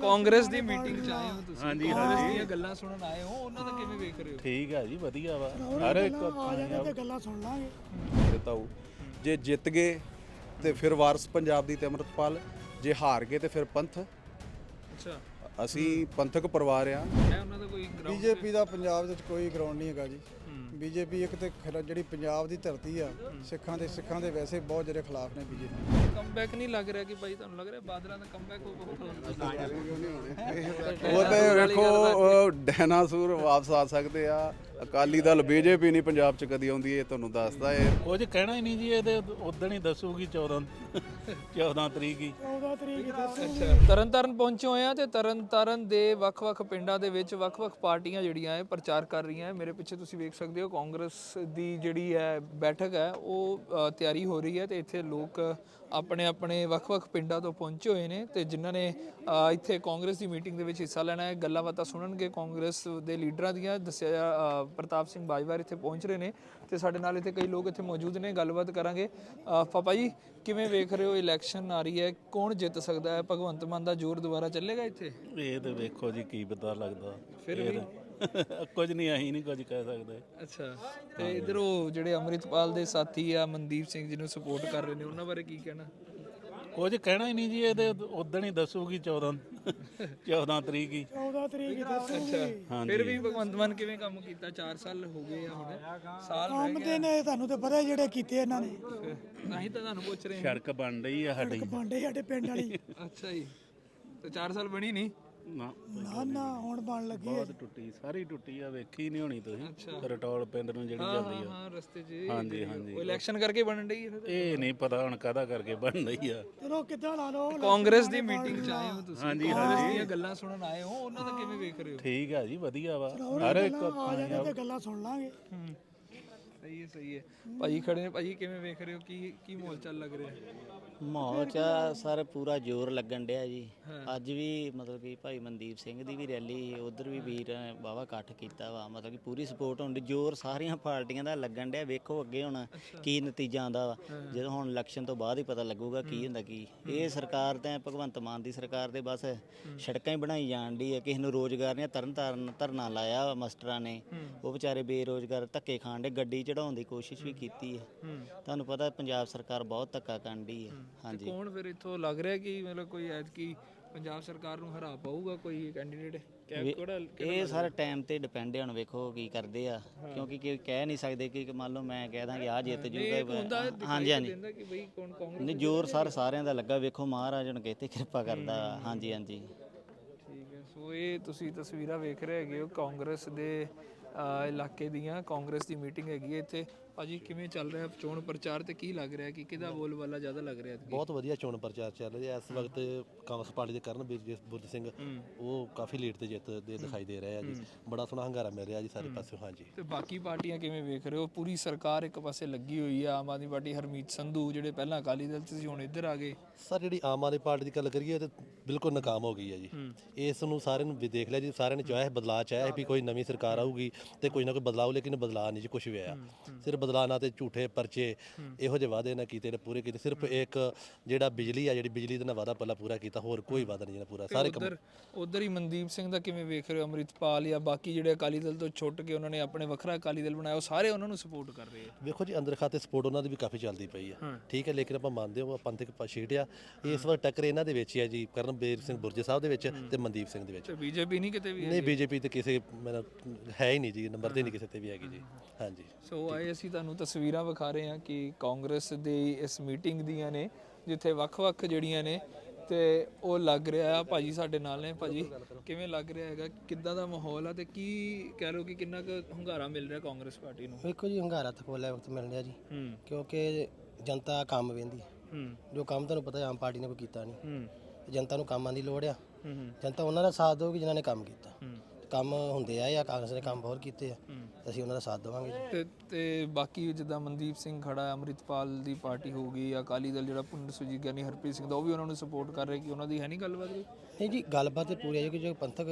ਕਾਂਗਰਸ ਦੀ meeting ਚ ਆਏ ਹੋ ਤੁਸੀਂ। ਹਾਂਜੀ ਕਾਂਗਰਸ ਦੀਆਂ ਗੱਲਾਂ ਸੁਣਨ ਆਏ ਹੋ ਉਹਨਾਂ ਦਾ ਕਿਵੇਂ ਵੇਖ ਰਹੇ ਹੋ? ਠੀਕ ਹੈ ਜੀ ਵਧੀਆ ਵਾ। ਹਰ ਇੱਕ ਆ ਜਾਂਦੇ ਤੇ ਗੱਲਾਂ ਸੁਣ ਲਾਂਗੇ। ਜਿਤਾਊ ਜੇ ਜਿੱਤ ਗਏ ਤੇ ਫਿਰ ਵਾਰਸ ਪੰਜਾਬ ਦੀ ਤੇ ਅੰਮ੍ਰਿਤਪਾਲ ਜੇ ਹਾਰ ਗਏ ਤੇ ਫਿਰ ਪੰਥ। ਅੱਛਾ। ਅਸੀਂ ਪੰਥਕ ਪਰਿਵਾਰ ਆ। ਹੈ ਉਹਨਾਂ ਦਾ ਕੋਈ ਗਰਾਊਂਡ ਬੀਜੇਪੀ ਦਾ ਪੰਜਾਬ ਵਿੱਚ ਕੋਈ ਗਰਾਊਂਡ ਨਹੀਂ ਹੈਗਾ ਜੀ। ਬੀਜੇਪੀ ਇੱਕ ਤੇ ਖਰਾ- ਜਿਹੜੀ ਪੰਜਾਬ ਦੀ ਧਰਤੀ ਆ ਸਿੱਖਾਂ ਦੇ ਸਿੱਖਾਂ ਦੇ ਵੈਸੇ ਬਹੁਤ ਜਿਹੜੇ ਖਿਲਾਫ ਨੇ ਬੀਜੇਪੀ ਕਮਬੈਕ ਨਹੀਂ ਲੱਗ ਰਿਹਾ ਕਿ ਭਾਈ ਤੁਹਾਨੂੰ ਲੱਗ ਰਿਹਾ ਬਾਦਲਾਂ ਦਾ ਕਮਬੈਕ ਉਹ ਤੇ ਵੇਖੋ ਉਹ ਡਾਇਨਾਸੌਰ ਵਾਪਸ ਆ ਸਕਦੇ ਆ। ਅਕਾਲੀ ਦਲ ਬੀਜੇਪੀ ਨਹੀਂ ਪੰਜਾਬ ਚ ਕਦੀ ਆਉਂਦੀ ਇਹ ਤੁਹਾਨੂੰ ਦੱਸਦਾ ਏ ਕੁਝ ਕਹਿਣਾ ਹੀ ਨਹੀਂ ਜੀ ਇਹਦੇ ਉਦੋਂ ਹੀ ਦੱਸੂਗੀ 14 14 ਤਰੀਕ ਹੀ। 14 ਤਰੀਕ ਤਰਨਤਾਰਨ ਪਹੁੰਚੇ ਹੋਏ ਆ ਤੇ ਤਰਨਤਾਰਨ ਦੇ ਵੱਖ-ਵੱਖ ਪਿੰਡਾਂ ਦੇ ਵਿੱਚ ਵੱਖ-ਵੱਖ ਪਾਰਟੀਆਂ ਜਿਹੜੀਆਂ ਹੈ ਪ੍ਰਚਾਰ ਕਰ ਰਹੀਆਂ ਮੇਰੇ ਪਿੱਛੇ ਤੁਸੀਂ ਵੇਖ ਸਕਦੇ ਹੋ ਕਾਂਗਰਸ ਦੀ ਜਿਹੜੀ ਹੈ ਬੈਠਕ ਹੈ ਉਹ ਤਿਆਰੀ ਹੋ ਰਹੀ ਹੈ ਤੇ ਇੱਥੇ ਲੋਕ ਆਪਣੇ ਆਪਣੇ ਵੱਖ-ਵੱਖ ਪਿੰਡਾਂ ਤੋਂ ਪਹੁੰਚੇ ਹੋਏ ਨੇ ਤੇ ਜਿਨ੍ਹਾਂ ਨੇ ਇੱਥੇ ਕਾਂਗਰਸ ਦੀ ਮੀਟਿੰਗ ਦੇ ਵਿੱਚ ਹਿੱਸਾ ਲੈਣਾ ਹੈ ਗੱਲਾਂ ਬਾਤਾਂ ਸੁਣਨਗੇ। ਕਾਂਗਰਸ ਦੇ ਲੀਡਰਾਂ ਦੀਆਂ ਦੱਸਿਆ ਪ੍ਰਤਾਪ ਸਿੰਘ ਬਾਜਵਾ ਇੱਥੇ ਪਹੁੰਚ ਰਹੇ ਨੇ ਤੇ ਸਾਡੇ ਨਾਲ ਇੱਥੇ ਕਈ ਲੋਕ ਇੱਥੇ ਮੌਜੂਦ ਨੇ ਗੱਲਬਾਤ ਕਰਾਂਗੇ। ਪਾਪਾ ਜੀ ਕਿਵੇਂ ਵੇਖ ਰਹੇ ਹੋ ਇਲੈਕਸ਼ਨ ਆ ਰਹੀ ਹੈ? ਕੌਣ ਜਿੱਤ ਸਕਦਾ ਹੈ? ਭਗਵੰਤ ਮਾਨ ਦਾ ਜ਼ੋਰ ਦੁਬਾਰਾ ਚੱਲੇਗਾ ਇੱਥੇ? ਇਹ ਤੇ ਵੇਖੋ ਜੀ ਕੀ ਪਤਾ ਲੱਗਦਾ। ਫਿਰ ਵੀ? ਕੁਝ ਨਹੀਂ ਅਸੀਂ ਨਹੀਂ ਕੁਝ ਕਹਿ ਸਕਦੇ। ਅੱਛਾ। ਤੇ ਇਧਰ ਜਿਹੜੇ ਅੰਮ੍ਰਿਤਪਾਲ ਦੇ ਸਾਥੀ ਆ ਮਨਦੀਪ ਸਿੰਘ ਜੀ ਨੂੰ ਸਪੋਰਟ ਕਰ ਰਹੇ ਨੇ ਉਹਨਾਂ ਬਾਰੇ ਕੀ ਕਹਿਣਾ? ਕੁਝ ਕਹਿਣਾ ਹੀ ਨਹੀਂ ਜੀ ਇਹਦੇ ਉਦੋਂ ਹੀ ਦੱਸੂਗੀ 14 14 ਤਰੀਕ ਹੀ। 14 ਤਰੀਕ ਅੱਛਾ। ਫਿਰ ਵੀ ਭਗਵੰਤ ਮਾਨ ਕਿਵੇਂ ਕੰਮ ਕੀਤਾ? 4 ਸਾਲ ਹੋ ਗਏ ਆ ਹੁਣ ਸਾਲ ਰਹਿ ਕੰਮ ਦੇ ਨੇ ਤੁਹਾਨੂੰ ਤਾਂ ਪਤਾ ਜਿਹੜੇ ਕੀਤੇ ਇਹਨਾਂ ਨੇ। ਤਾਂ ਹੀ ਤਾਂ ਤੁਹਾਨੂੰ ਪੁੱਛ ਰਹੇ ਹਾਂ। ਸੜਕ ਬਣ ਰਹੀ ਆ ਸਾਡੀ। ਬਾਂਡੇ ਸਾਡੇ ਪਿੰਡ ਵਾਲੀ। ਅੱਛਾ ਜੀ। ਤੇ 4 ਸਾਲ ਬਣੀ ਨਹੀਂ? ਨਾ। ਨਾ ਨਾ ਹੁਣ ਬਣ ਲੱਗੀ ਹੈ ਬਹੁਤ ਟੁੱਟੀ ਸਾਰੀ ਟੁੱਟੀ ਆ ਵੇਖੀ ਨਹੀਂ ਹੋਣੀ ਤੁਸੀਂ। ਰਟੌਲ ਪਿੰਡ ਨੂੰ ਜਿਹੜੀ ਜਾਂਦੀ ਆ। ਹਾਂ ਰਸਤੇ 'ਚ ਹਾਂਜੀ ਹਾਂਜੀ ਉਹ ਇਲੈਕਸ਼ਨ ਕਰਕੇ ਬਣਨ ਡਈ ਹੈ ਫਿਰ ਇਹ ਨਹੀਂ ਪਤਾ ਹੁਣ ਕਾਹਦਾ ਕਰਕੇ ਬਣ ਰਹੀ ਆ। ਚਲੋ ਕਿੱਦਾਂ ਲਾ ਲਓ ਕਾਂਗਰਸ ਦੀ ਮੀਟਿੰਗ 'ਚ ਆਏ ਹੋ ਤੁਸੀਂ। ਕਾਂਗਰਸ ਦੀਆਂ ਗੱਲਾਂ ਸੁਣਨ ਆਏ ਹੋ ਉਹਨਾਂ ਦਾ ਕਿਵੇਂ ਵੇਖ ਰਹੇ ਹੋ? ਠੀਕ ਹੈ ਜੀ ਵਧੀਆ ਵਾ। ਹਰ ਇੱਕ ਆ ਜਾਂਦੇ ਤੇ ਗੱਲਾਂ ਸੁਣ ਲਾਂਗੇ। ਹੂੰ। ਸਹੀ ਹੈ ਸਹੀ ਹੈ ਭਾਜੀ ਖੜੇ ਨੇ ਭਾਜੀ ਕਿਵੇਂ ਵੇਖ ਰਹੇ ਹੋ? ਕੀ ਕੀ ਮਾਹੌਲ ਚੱਲ ਲੱਗ ਰਿਹਾ? ਮਾਹੌਲ ਚ ਸਰ ਪੂਰਾ ਜ਼ੋਰ ਲੱਗਣ ਡਿਆ ਜੀ। ਅੱਜ ਵੀ ਮਤਲਬ ਕਿ ਭਾਈ ਮਨਦੀਪ ਸਿੰਘ ਦੀ ਵੀ ਰੈਲੀ ਉਧਰ ਵੀ ਵੀਰ ਵਾਵਾ ਇਕੱਠ ਕੀਤਾ ਵਾ ਮਤਲਬ ਕਿ ਪੂਰੀ ਸਪੋਰਟ ਹੁੰਦੀ ਜ਼ੋਰ ਸਾਰੀਆਂ ਪਾਰਟੀਆਂ ਦਾ ਲੱਗਣ ਡਿਆ ਵੇਖੋ ਅੱਗੇ ਹੁਣ ਕੀ ਨਤੀਜਾ ਆਉਂਦਾ ਵਾ। ਜਦੋਂ ਹੁਣ ਇਲੈਕਸ਼ਨ ਤੋਂ ਬਾਅਦ ਹੀ ਪਤਾ ਲੱਗੂਗਾ ਕੀ ਹੁੰਦਾ ਕੀ। ਇਹ ਸਰਕਾਰ ਤਾਂ ਭਗਵੰਤ ਮਾਨ ਦੀ ਸਰਕਾਰ ਦੇ ਬਸ ਸੜਕਾਂ ਹੀ ਬਣਾਈ ਜਾਣ ਦੀ ਹੈ ਕਿਸੇ ਨੂੰ ਰੋਜ਼ਗਾਰ ਨਹੀਂ ਤਰਨ ਤਾਰਨ ਧਰਨਾ ਲਾਇਆ ਵਾ ਮਾਸਟਰਾਂ ਨੇ। ਉਹ ਵਿਚਾਰੇ ਬੇਰੋਜ਼ਗਾਰ ਧੱਕੇ ਖਾਣ ਦੇ ਗੱਡੀ ਚੜਾਉਣ ਦੀ ਕੋਸ਼ਿਸ਼ ਵੀ ਕੀਤੀ ਹੈ। ਤੁਹਾਨੂੰ ਪਤਾ ਪੰਜਾਬ ਸਰਕਾਰ ਬਹੁਤ ਧੱਕਾ ਕਰਨ ਦੀ ਹੈ। ਹਾਂਜੀ। ਕੌਣ ਫਿਰ ਇੱਥੋਂ ਲੱਗ ਰਿਹਾ ਕਿ ਮਤਲਬ ਕੋਈ ਐਤਕੀ ਪੰਜਾਬ ਸਰਕਾਰ ਨੂੰ ਹਰਾ ਪਾਊਗਾ ਕੋਈ ਕੈਂਡੀਡੇਟ ਕਿਹੜਾ ਇਹ ਸਾਰਾ ਟਾਈਮ ਤੇ ਡਿਪੈਂਡ ਹੁਣ ਵੇਖੋ ਕੀ ਕਰਦੇ ਆ। ਕਿਉਂਕਿ ਕਿ ਕਹਿ ਨਹੀਂ ਸਕਦੇ ਕਿ ਮੰਨ ਲਓ ਮੈਂ ਕਹਿ ਦਾਂ ਕਿ ਆ ਜਿੱਤ ਜੂਗਾ ਹਾਂਜੀ ਹਾਂਜੀ। ਨਹੀਂ ਜ਼ੋਰ ਸਰ ਸਾਰਿਆਂ ਦਾ ਲੱਗਾ ਵੇਖੋ ਮਹਾਰਾਜ ਨੂੰ ਕਿਤੇ ਕਿਰਪਾ ਕਰਦਾ। ਹਾਂਜੀ ਹਾਂਜੀ। ਠੀਕ ਹੈ ਸੋ ਇਹ ਤੁਸੀਂ ਤਸਵੀਰਾਂ ਵੇਖ ਰਹੇ ਹੈਗੇ ਹੋ ਕਾਂਗਰਸ ਦੇ ਇਲਾਕੇ ਦੀਆਂ ਕਾਂਗਰਸ ਦੀ ਮੀਟਿੰਗ ਹੈਗੀ ਹੈ। ਇੱਥੇ ਭਾਜੀ ਕਿਵੇਂ ਚੱਲ ਰਿਹਾ ਚੋਣ ਪ੍ਰਚਾਰ ਤੇ ਕੀ ਲੱਗ ਰਿਹਾ? ਕਿ ਕਿਹਦਾ ਬੋਲ ਵਾਲਾ ਜ਼ਿਆਦਾ ਲੱਗ ਰਿਹਾ ਐਤਕੀ? ਬਹੁਤ ਵਧੀਆ ਚੋਣ ਪ੍ਰਚਾਰ ਚੱਲ ਰਿਹਾ। ਇਸ ਵਕਤ ਕਾਂਗਰਸ ਪਾਰਟੀ ਦੇ ਕਰਨਵੀਰ ਜੀ ਬੁੱਧ ਸਿੰਘ ਉਹ ਕਾਫੀ ਲੀਡ ਤੇ ਜਿੱਤ ਦੇ ਦਿਖਾਈ ਦੇ ਰਹੇ ਆ ਜੀ। ਬੜਾ ਸੋਹਣਾ ਹੰਗਾਰਾ ਮਿਲ ਰਿਹਾ ਜੀ ਸਾਰੇ ਪਾਸੇ ਹਾਂਜੀ। ਤੇ ਬਾਕੀ ਪਾਰਟੀਆਂ ਕਿਵੇਂ ਵੇਖ ਰਹੇ ਹੋ? ਪੂਰੀ ਸਰਕਾਰ ਇੱਕ ਪਾਸੇ ਲੱਗੀ ਹੋਈ ਆ। ਆਮ ਆਦਮੀ ਪਾਰਟੀ ਹਰਮੀਤ ਸੰਧੂ ਜਿਹੜੇ ਪਹਿਲਾਂ ਅਕਾਲੀ ਦਲ 'ਚ ਸੀ ਹੁਣ ਇੱਧਰ ਆ ਗਏ। ਸਰ ਜਿਹੜੀ ਆਮ ਆਦਮੀ ਪਾਰਟੀ ਦੀ ਗੱਲ ਕਰੀਏ ਤੇ ਬਿਲਕੁਲ ਨਾਕਾਮ ਹੋ ਗਈ ਹੈ ਜੀ। ਇਸ ਨੂੰ ਸਾਰਿਆਂ ਨੂੰ ਵੀ ਦੇਖ ਲਿਆ ਜੀ ਸਾਰਿਆਂ ਨੇ ਚਾਹਿਆ ਬਦਲਾਅ ਚਾਹਿਆ ਵੀ ਕੋਈ ਨਵੀਂ ਸਰਕਾਰ ਆਊਗੀ ਤੇ ਕੋਈ ਨਾ ਕੋਈ ਬਦਲਾਅ ਲੇਕਿਨ ਬਦਲਾਅ ਨਹੀਂ ਜੀ ਕੁਝ ਵੀ ਆਇਆ। ਸਿਰਫ ਬਦਲਾਅ ਨਾ ਤੇ ਝੂਠੇ ਪਰਚੇ ਇਹੋ ਜਿਹੇ ਵਾਅਦੇ ਨਾ ਕੀਤੇ ਨੇ ਪੂਰੇ ਕੀਤੇ। ਸਿਰਫ ਇੱਕ ਜਿਹੜਾ ਬਿਜਲੀ ਆ ਜਿਹੜੀ ਬਿਜਲੀ ਦਾ ਨਾ ਵਾਅਦਾ ਪਹਿਲਾਂ ਪੂਰਾ ਕੀਤਾ ਹੋਰ ਕੋਈ ਵਾਅਦਾ ਨਹੀਂ ਜਿਹੜਾ ਪੂਰਾ। ਸਾਰੇ ਕੰਮ ਉਧਰ ਉਧਰ ਹੀ ਮਨਦੀਪ ਸਿੰਘ ਦਾ ਕਿਵੇਂ ਵੇਖ ਰਹੇ ਹੋ? ਅੰਮ੍ਰਿਤਪਾਲ ਜਾਂ ਬਾਕੀ ਜਿਹੜੇ ਅਕਾਲੀ ਦਲ ਤੋਂ ਛੁੱਟ ਕੇ ਉਹਨਾਂ ਨੇ ਆਪਣੇ ਵੱਖਰਾ ਅਕਾਲੀ ਦਲ ਬਣਾਇਆ ਉਹ ਸਾਰੇ ਉਹਨਾਂ ਨੂੰ ਸਪੋਰਟ ਕਰ ਰਹੇ ਆ? ਵੇਖੋ ਜੀ ਅੰਦਰ ਖਾਤੇ ਸਪੋਰਟ ਉਹਨਾਂ ਦੀ ਵੀ ਕਾਫੀ ਚੱਲਦੀ ਪਈ ਆ। ਠੀਕ ਹੈ ਲੇਕਿਨ ਆਪਾਂ ਮੰਨਦੇ ਹਾਂ ਪੰਥਕ ਪਛੇਟ ਆ। ਇਸ ਵਾਰ ਟੱਕਰ ਇਹਨਾਂ ਦੇ ਵਿੱਚ ਹੀ ਆ ਜੀ ਕਰਨਬੀਰ ਸਿੰਘ ਬੁਰਜੇ ਸਾਹਿਬ ਦੇ ਵਿੱਚ ਤੇ ਮਨਦੀਪ ਸਿੰਘ ਦੇ ਵਿੱਚ। ਤੇ ਬੀਜੇਪੀ ਨਹੀਂ ਕਿਤੇ ਵੀ ਨਹੀਂ ਬੀਜੇਪੀ ਤੇ ਕਿਸੇ ਹੈ ਹੀ ਨਹੀਂ ਜੀ ਨੰਬਰ ਤੇ ਨਹੀਂ ਕਿਸੇ ਤੇ ਵੀ ਹੈਗੀ ਜੀ। ਹਾਂਜੀ। ਸੋ ਆਏ ਅਸੀਂ ਤੁਹਾਨੂੰ ਤਸਵੀਰਾਂ ਵਿਖਾ ਰਹੇ ਹਾਂ ਕਿ ਕਾਂਗਰਸ ਦੇ ਇਸ ਮੀਟਿੰਗ ਦੀਆਂ ਨੇ ਜਿੱਥੇ ਵੱਖ-ਵੱਖ ਜਿਹੜੀਆਂ ਨੇ ਤੇ ਉਹ ਲੱਗ ਰਿਹਾ ਆ। ਭਾਜੀ ਸਾਡੇ ਨਾਲ ਨੇ ਭਾਜੀ ਕਿਵੇਂ ਲੱਗ ਰਿਹਾ ਹੈਗਾ? ਕਿੱਦਾਂ ਦਾ ਮਾਹੌਲ ਆ ਤੇ ਕੀ ਕਹਿ ਲਓ ਕਿ ਕਿੰਨਾ ਕੁ ਹੁੰਗਾਰਾ ਮਿਲ ਰਿਹਾ ਕਾਂਗਰਸ ਪਾਰਟੀ ਨੂੰ? ਵੇਖੋ ਜੀ ਹੰਗਾਰਾ ਤਾਂ ਕੋਲੇ ਵਕਤ ਮਿਲ ਰਿਹਾ ਜੀ। ਹੂੰ। ਕਿਉਂਕਿ ਜਨਤਾ ਕੰਮ ਵੇਂਦੀ ਹੂੰ। ਜੋ ਕੰਮ ਤੁਹਾਨੂੰ ਪਤਾ ਆਮ ਪਾਰਟੀ ਨੇ ਕੋਈ ਕੀਤਾ ਨਹੀਂ। ਜਨਤਾ ਨੂੰ ਕੰਮਾਂ ਦੀ ਲੋੜ ਆ। ਹੂੰ ਹੂੰ, ਜਨਤਾ ਉਹਨਾਂ ਦਾ ਸਾਥ ਦੇਊਗੀ ਜਿਨ੍ਹਾਂ ਨੇ ਕੰਮ ਕੀਤਾ। ਹੂੰ। ਕੰਮ ਹੁੰਦੇ ਆ ਜਾਂ ਕਾਂਗਰਸ ਨੇ ਕੰਮ ਬਹੁਤ ਕੀਤੇ ਆ ਅਸੀਂ ਉਹਨਾਂ ਦਾ ਸਾਥ ਦੇਵਾਂਗੇ ਤੇ ਤੇ ਬਾਕੀ ਜਿੱਦਾਂ ਮਨਦੀਪ ਸਿੰਘ ਖੜਾ ਹੈ ਅੰਮ੍ਰਿਤਪਾਲ ਦੀ ਪਾਰਟੀ ਹੋਊਗੀ ਜਾਂ ਅਕਾਲੀ ਦਲ ਜਿਹੜਾ ਪੁੰਡ ਸੁਜੀ ਗਿਆਨੀ ਹਰਪ੍ਰੀਤ ਸਿੰਘ ਦਾ ਉਹ ਵੀ ਉਹਨਾਂ ਨੂੰ ਸਪੋਰਟ ਕਰ ਰਿਹਾ ਕਿ ਉਹਨਾਂ ਦੀ ਹੈ ਨਹੀਂ ਗੱਲਬਾਤ ਕੋਈ? ਨਹੀਂ ਜੀ ਗੱਲਬਾਤ ਤੇ ਪੂਰੀ ਹੈ ਕਿ ਜੋ ਪੰਥਕ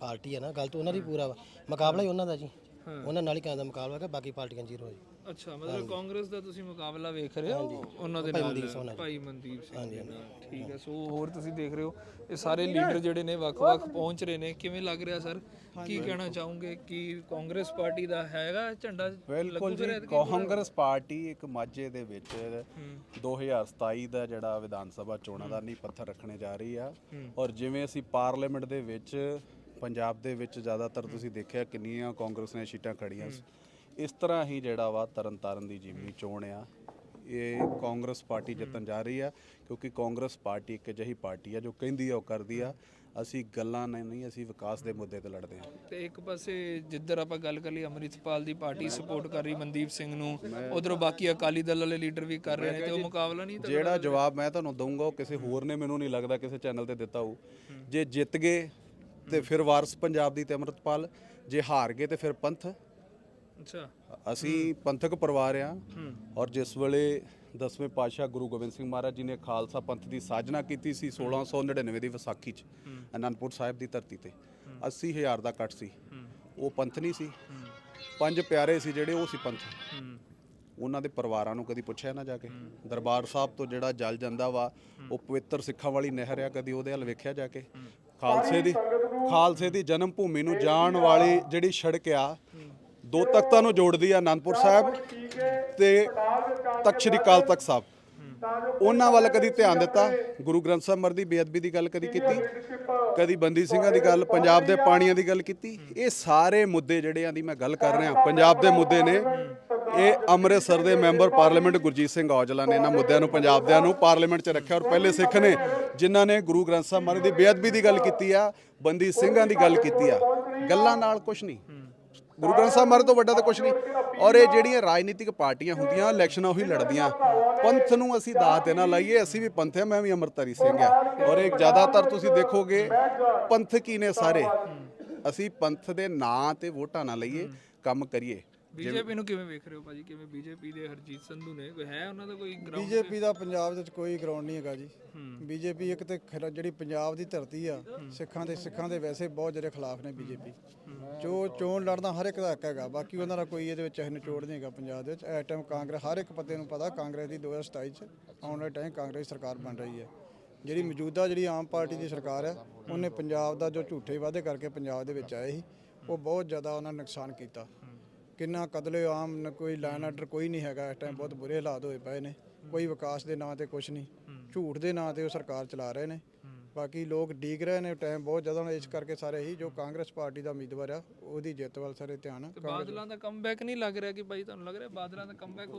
ਪਾਰਟੀ ਹੈ ਨਾ ਗੱਲ ਤਾਂ ਉਹਨਾਂ ਦੀ ਪੂਰਾ ਵਾ। ਮੁਕਾਬਲਾ ਹੀ ਉਹਨਾਂ ਦਾ ਜੀ। ਉਹਨਾਂ ਨਾਲ ਹੀ ਕਹਿੰਦਾ ਮੁਕਾਬਲਾ ਹੈ ਬਾਕੀ ਪਾਰਟੀਆਂ ਜ਼ੀਰੋ ਹੈ ਜੀ। ਅੱਛਾ ਮਤਲਬ ਕਾਂਗਰਸ ਦਾ ਤੁਸੀਂ ਮੁਕਾਬਲਾ ਵੇਖ ਰਹੇ ਹੋ ਉਹਨਾਂ ਦੇ ਨਾਲ? ਭਾਈ ਮਨਦੀਪ ਸਿੰਘ ਦੇ ਨਾਲ ਠੀਕ ਹੈ। ਸੋ ਹੋਰ ਤੁਸੀਂ ਦੇਖ ਰਹੇ ਹੋ ਇਹ ਸਾਰੇ ਲੀਡਰ ਜਿਹੜੇ ਨੇ ਵੱਖ-ਵੱਖ ਪਹੁੰਚ ਰਹੇ ਨੇ। ਕਿਵੇਂ ਲੱਗ ਰਿਹਾ ਸਰ? ਕੀ ਕਹਿਣਾ ਚਾਹੋਗੇ? ਕਿ ਕਾਂਗਰਸ ਪਾਰਟੀ ਦਾ ਹੈਗਾ ਝੰਡਾ ਬਿਲਕੁਲ ਜੀ ਕਾਂਗਰਸ ਪਾਰਟੀ ਇੱਕ ਮਾਝੇ ਦੇ ਵਿੱਚ 2027 ਦਾ ਜਿਹੜਾ ਵਿਧਾਨ ਸਭਾ ਚੋਣਾਂ ਦਾ ਨੀਂਹ ਪੱਥਰ ਰੱਖਣੇ ਜਾ ਰਹੀ ਆ। ਔਰ ਜਿਵੇਂ ਅਸੀਂ ਪਾਰਲੀਮੈਂਟ ਦੇ ਵਿੱਚ ਪੰਜਾਬ ਦੇ ਵਿੱਚ ਜ਼ਿਆਦਾਤਰ ਤੁਸੀਂ ਦੇਖਿਆ ਕਿੰਨੀਆਂ ਕਾਂਗਰਸ ਨੇ ਸੀਟਾਂ ਖੜੀਆਂ ਸੀ। ਇਸ ਤਰ੍ਹਾਂ ਹੀ ਜਿਹੜਾ ਵਾ ਤਰਨਤਾਰਨ ਦੀ ਜਿਮਨੀ ਚੋਣ ਆ ਇਹ ਕਾਂਗਰਸ ਪਾਰਟੀ ਜਿੱਤਣ ਜਾ ਰਹੀ ਆ ਕਿਉਂਕਿ ਕਾਂਗਰਸ ਪਾਰਟੀ ਇੱਕ ਅਜਿਹੀ ਪਾਰਟੀ ਆ ਜੋ ਕਹਿੰਦੀ ਆ ਉਹ ਕਰਦੀ ਆ ਅਸੀਂ ਗੱਲਾਂ ਨਾਲ ਨਹੀਂ ਅਸੀਂ ਵਿਕਾਸ ਦੇ ਮੁੱਦੇ ਤੇ ਲੜਦੇ ਹਾਂ ਤੇ ਇੱਕ ਪਾਸੇ ਜਿੱਧਰ ਆਪਾਂ ਗੱਲ ਕਰ ਲਈ ਅੰਮ੍ਰਿਤਪਾਲ ਦੀ ਪਾਰਟੀ ਸਪੋਰਟ ਕਰ ਰਹੀ ਮਨਦੀਪ ਸਿੰਘ ਨੂੰ ਉਧਰੋਂ ਬਾਕੀ ਅਕਾਲੀ ਦਲ ਵਾਲੇ ਲੀਡਰ ਵੀ ਕਰ ਰਹੇ ਨੇ ਤੇ ਉਹ ਮੁਕਾਬਲਾ ਨਹੀਂ ਜਿਹੜਾ ਜਵਾਬ ਮੈਂ ਤੁਹਾਨੂੰ ਦਊਂਗਾ ਉਹ ਕਿਸੇ ਹੋਰ ਨੇ ਮੈਨੂੰ ਨਹੀਂ ਲੱਗਦਾ ਕਿਸੇ ਚੈਨਲ ਤੇ ਦਿੱਤਾ ਹੋਊ। ਜੇ ਜਿੱਤ ਗਏ ਤੇ ਫਿਰ ਵਾਰਸ ਪੰਜਾਬ ਦੀ ਤੇ ਅੰਮ੍ਰਿਤਪਾਲ ਜੇ ਹਾਰ ਗਏ ਤੇ ਫਿਰ ਪੰਥ। ਅੱਛਾ। ਅਸੀਂ ਪੰਥਕ ਪਰਿਵਾਰ ਆ ਔਰ ਜਿਸ ਵੇਲੇ ਦਸਵੇਂ ਪਾਤਸ਼ਾਹ ਗੁਰੂ ਗੋਬਿੰਦ ਸਿੰਘ ਮਹਾਰਾਜ ਜੀ ਨੇ ਖਾਲਸਾ ਪੰਥ ਦੀ ਸਾਜਨਾ ਕੀਤੀ ਸੀ 1699 ਦੀ ਵਿਸਾਖੀ 'ਚ ਅਨੰਦਪੁਰ ਸਾਹਿਬ ਦੀ ਧਰਤੀ ਤੇ। 80000 ਦਾ ਕੱਟ ਸੀ। ਉਹ ਪੰਥ ਨਹੀਂ ਸੀ। ਪੰਜ ਪਿਆਰੇ ਸੀ ਜਿਹੜੇ ਉਹ ਸੀ ਪੰਥ। ਉਹਨਾਂ ਦੇ ਪਰਿਵਾਰਾਂ ਨੂੰ ਕਦੀ ਪੁੱਛਿਆ ਨਾ ਜਾ ਕੇ। ਦਰਬਾਰ ਸਾਹਿਬ ਤੋਂ ਜਿਹੜਾ ਜਲ ਜਾਂਦਾ ਵਾ ਉਹ ਪਵਿੱਤਰ ਸਿੱਖਾਂ ਵਾਲੀ ਨਹਿਰ ਆ ਕਦੀ ਉਹਦੇ ਵੱਲ ਵੇਖਿਆ ਜਾ ਕੇ। ਖਾਲਸੇ ਦੀ ਖਾਲਸੇ ਦੀ ਜਨਮ ਭੂਮੀ ਨੂੰ ਜਾਣ ਵਾਲੀ ਜਿਹੜੀ ਸੜਕ ਆ ਦੋ ਤਖਤਾਂ ਨੂੰ ਜੋੜਦੀ ਆ ਆਨੰਦਪੁਰ ਸਾਹਿਬ ਤੇ ਤਖਤ ਸ੍ਰੀ ਅਕਾਲ ਤਖਤ ਸਾਹਿਬ। ਉਹਨਾਂ ਵੱਲ ਕਦੀ ਧਿਆਨ ਦਿੱਤਾ? ਗੁਰੂ ਗ੍ਰੰਥ ਸਾਹਿਬ ਮਰ ਦੀ ਬੇਅਦਬੀ ਦੀ ਗੱਲ ਕਦੀ ਕੀਤੀ? ਕਦੀ ਬੰਦੀ ਸਿੰਘਾਂ ਦੀ ਗੱਲ ਪੰਜਾਬ ਦੇ ਪਾਣੀਆਂ ਦੀ ਗੱਲ ਕੀਤੀ? ਇਹ ਸਾਰੇ ਮੁੱਦੇ ਜਿਹੜੇ ਆਂ ਦੀ ਮੈਂ ਗੱਲ ਕਰ ਰਿਹਾ ਪੰਜਾਬ ਦੇ ਮੁੱਦੇ ਨੇ। ਇਹ ਅੰਮ੍ਰਿਤਸਰ ਦੇ ਮੈਂਬਰ ਪਾਰਲੀਮੈਂਟ ਗੁਰਜੀਤ ਸਿੰਘ ਔਜਲਾ ਨੇ ਇਹਨਾਂ ਮੁੱਦਿਆਂ ਨੂੰ ਪੰਜਾਬ ਦਿਆਂ ਨੂੰ ਪਾਰਲੀਮੈਂਟ 'ਚ ਰੱਖਿਆ ਔਰ ਪਹਿਲੇ ਸਿੱਖ ਨੇ ਜਿਨ੍ਹਾਂ ਨੇ ਗੁਰੂ ਗ੍ਰੰਥ ਸਾਹਿਬ ਮਹਾਰਾਜ ਦੀ ਬੇਅਦਬੀ ਦੀ ਗੱਲ ਕੀਤੀ ਆ, ਬੰਦੀ ਸਿੰਘਾਂ ਦੀ ਗੱਲ ਕੀਤੀ ਆ। ਗੱਲਾਂ ਨਾਲ ਕੁਝ ਨਹੀਂ। ਗੁਰੂ ਗ੍ਰੰਥ ਸਾਹਿਬ ਮਹਾਰਾਜ ਤੋਂ ਵੱਡਾ ਤਾਂ ਕੁਝ ਨਹੀਂ। ਔਰ ਇਹ ਜਿਹੜੀਆਂ ਰਾਜਨੀਤਿਕ ਪਾਰਟੀਆਂ ਹੁੰਦੀਆਂ, ਇਲੈਕਸ਼ਨਾਂ ਉਹੀ ਲੜਦੀਆਂ। ਪੰਥ ਨੂੰ ਅਸੀਂ ਦਾਅ ਤੇ ਨਾ ਲਾਈਏ, ਅਸੀਂ ਵੀ ਪੰਥ ਆ ਮੈਂ ਵੀ ਅੰਮ੍ਰਿਤਧਾਰੀ ਸਿੰਘ ਆ ਔਰ ਇਹ ਜ਼ਿਆਦਾਤਰ ਤੁਸੀਂ ਦੇਖੋਗੇ, ਪੰਥ ਕੀ ਨੇ ਸਾਰੇ? ਅਸੀਂ ਪੰਥ ਦੇ ਨਾਂ ਤੇ ਵੋਟਾਂ ਨਾ ਲਈਏ, ਕੰਮ ਕਰੀਏ। ਬੀਜੇਪੀ ਨੂੰ ਕਿਵੇਂ ਵੇਖ ਰਹੇ ਹੋ ਭਾਜੀ? ਕਿਵੇਂ ਬੀਜੇਪੀ ਦੇ ਹਰਜੀਤ ਸੰਧੂ ਨੇ? ਕੋਈ ਹੈ ਉਹਨਾਂ ਦਾ ਕੋਈ ਗਰਾਊਂਡ ਬੀਜੇਪੀ ਦਾ ਪੰਜਾਬ ਦੇ ਵਿੱਚ ਕੋਈ ਗਰਾਊਂਡ ਨਹੀਂ ਹੈਗਾ ਜੀ। ਬੀਜੇਪੀ ਇੱਕ ਤੇ ਖਿਲਾ- ਜਿਹੜੀ ਪੰਜਾਬ ਦੀ ਧਰਤੀ ਆ ਸਿੱਖਾਂ ਦੇ ਸਿੱਖਾਂ ਦੇ ਵੈਸੇ ਬਹੁਤ ਜਿਹੜੇ ਖਿਲਾਫ ਨੇ ਬੀਜੇਪੀ। ਜੋ ਚੋਣ ਲੜਨਾ ਹਰ ਇੱਕ ਦਾ ਹੱਕ ਹੈਗਾ ਬਾਕੀ ਉਹਨਾਂ ਦਾ ਕੋਈ ਇਹਦੇ ਵਿੱਚ ਇਹ ਨਿਚੋੜ ਨਹੀਂ ਹੈਗਾ ਪੰਜਾਬ ਦੇ ਵਿੱਚ। ਇਸ ਟਾਈਮ ਕਾਂਗਰਸ ਹਰ ਇੱਕ ਪੱਤੇ ਨੂੰ ਪਤਾ ਕਾਂਗਰਸ ਦੀ 2027 ਚ ਆਉਣ ਵਾਲੇ ਟਾਈਮ ਕਾਂਗਰਸ ਸਰਕਾਰ ਬਣ ਰਹੀ ਹੈ। ਜਿਹੜੀ ਮੌਜੂਦਾ ਜਿਹੜੀ ਆਮ ਪਾਰਟੀ ਦੀ ਸਰਕਾਰ ਹੈ ਉਹਨੇ ਪੰਜਾਬ ਦਾ ਜੋ ਝੂਠੇ ਵਾਅਦੇ ਕਰਕੇ ਪੰਜਾਬ ਦੇ ਵਿੱਚ ਆਏ ਸੀ ਉਹ ਬਹੁਤ ਜ਼ਿਆਦਾ ਉਹਨਾਂ ਨੇ ਨੁਕਸਾਨ ਕੀਤਾ। ਕਿੰਨਾ ਕਤਲੇ ਆਮ ਨ ਕੋਈ ਲਾਈਨ ਆਰਡਰ ਕੋਈ ਨਹੀਂ ਹੈਗਾ ਇਸ ਟਾਈਮ ਬਹੁਤ ਬੁਰੇ ਹਾਲਾਤ ਹੋਏ ਪਏ ਨੇ। ਕੋਈ ਵਿਕਾਸ ਦੇ ਨਾਂ ਤੇ ਕੁਝ ਨਹੀਂ। ਝੂਠ ਦੇ ਨਾਂ ਤੇ ਉਹ ਸਰਕਾਰ ਚਲਾ ਰਹੇ ਨੇ। ਬਾਕੀ ਲੋਕ ਡੀਕ ਰਹੇ ਨੇ ਟਾਈਮ ਬਹੁਤ ਜ਼ਿਆਦਾ ਹੁਣ ਇਸ ਕਰਕੇ ਸਾਰੇ ਹੀ ਜੋ ਕਾਂਗਰਸ ਪਾਰਟੀ ਦਾ ਉਮੀਦਵਾਰ ਆ ਉਹਦੀ ਜਿੱਤ ਵੱਲ ਸਾਰੇ ਧਿਆਨ ਬਾਦਲਾਂ ਦਾ ਕਮਬੈਕ ਨਹੀਂ ਲੱਗ ਰਿਹਾ ਕਿ ਭਾਈ ਤੁਹਾਨੂੰ ਲੱਗ ਰਿਹਾ ਬਾਦਲਾਂ ਦਾ ਕਮਬੈਕ ਹੋ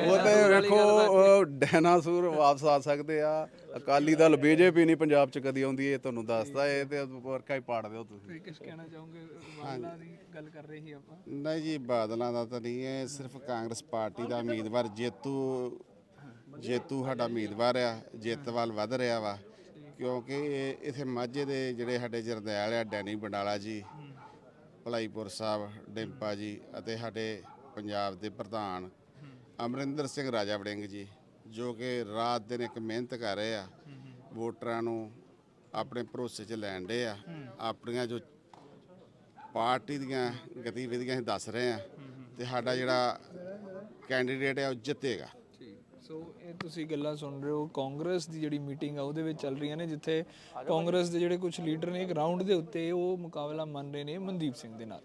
ਉਹ ਤੇ ਵੇਖੋ ਉਹ ਡਾਇਨਾਸੌਰ ਵਾਪਸ ਆ ਸਕਦੇ ਆ ਅਕਾਲੀ ਦਲ ਬੀਜੇਪੀ ਨਹੀਂ ਪੰਜਾਬ 'ਚ ਕਦੀ ਆਉਂਦੀ ਇਹ ਤੁਹਾਨੂੰ ਦੱਸਦਾ ਇਹ ਤੇ ਵਰਕਾ ਹੀ ਪਾੜ ਦਿਓ ਤੁਸੀਂ ਤੁਸੀਂ ਕਿਸ ਕਹਿਣਾ ਚਾਹੋਗੇ ਬਾਦਲਾਂ ਦੀ ਗੱਲ ਕਰ ਰਹੇ ਸੀ ਆਪਾਂ ਨਹੀਂ ਜੀ ਬਾਦਲਾਂ ਦਾ ਤਾਂ ਨਹੀਂ ਹੈ ਸਿਰਫ ਕਾਂਗਰਸ ਪਾਰਟੀ ਦਾ ਉਮੀਦਵਾਰ ਜੇਤੂ ਜੇਤੂ ਸਾਡਾ ਉਮੀਦਵਾਰ ਆ ਜਿੱਤ ਵੱਲ ਵਧ ਰਿਹਾ ਵਾ, ਕਿਉਂਕਿ ਇਹ- ਇਥੇ ਮਾਝੇ ਦੇ ਜਿਹੜੇ ਸਾਡੇ ਜਰਨੈਲ ਆ, ਡੈਨੀ ਬੰਡਾਲਾ ਜੀ, ਭਲਾਈਪੁਰ ਸਾਹਿਬ, ਡਿੰਪਾ ਜੀ ਅਤੇ ਸਾਡੇ ਪੰਜਾਬ ਦੇ ਪ੍ਰਧਾਨ ਅਮਰਿੰਦਰ ਸਿੰਘ ਰਾਜਾ ਵੜਿੰਗ ਜੀ, ਜੋ ਕਿ ਰਾਤ ਦਿਨ ਇੱਕ ਮਿਹਨਤ ਕਰ ਰਹੇ ਆ, ਵੋਟਰਾਂ ਨੂੰ ਆਪਣੇ ਭਰੋਸੇ 'ਚ ਲੈਣ ਦੇ ਆ, ਆਪਣੀਆਂ ਜੋ ਪਾਰਟੀ ਦੀਆਂ ਗਤੀਵਿਧੀਆਂ ਅਸੀਂ ਦੱਸ ਰਹੇ ਆ ਤੇ ਸਾਡਾ ਜਿਹੜਾ ਕੈਂਡੀਡੇਟ ਹੈ ਉਹ ਜਿੱਤੇਗਾ। ਸੋ ਇਹ ਤੁਸੀਂ ਗੱਲਾਂ ਸੁਣ ਰਹੇ ਹੋ। ਕਾਂਗਰਸ ਦੀ ਜਿਹੜੀ ਮੀਟਿੰਗ ਆ, ਉਹਦੇ ਵਿੱਚ ਚੱਲ ਰਹੀਆਂ ਨੇ, ਜਿੱਥੇ ਕਾਂਗਰਸ ਦੇ ਜਿਹੜੇ ਕੁਝ ਲੀਡਰ ਨੇ ਗਰਾਊਂਡ ਦੇ ਉੱਤੇ ਉਹ ਮੁਕਾਬਲਾ ਮੰਨ ਰਹੇ ਨੇ ਮਨਦੀਪ ਸਿੰਘ ਦੇ ਨਾਲ।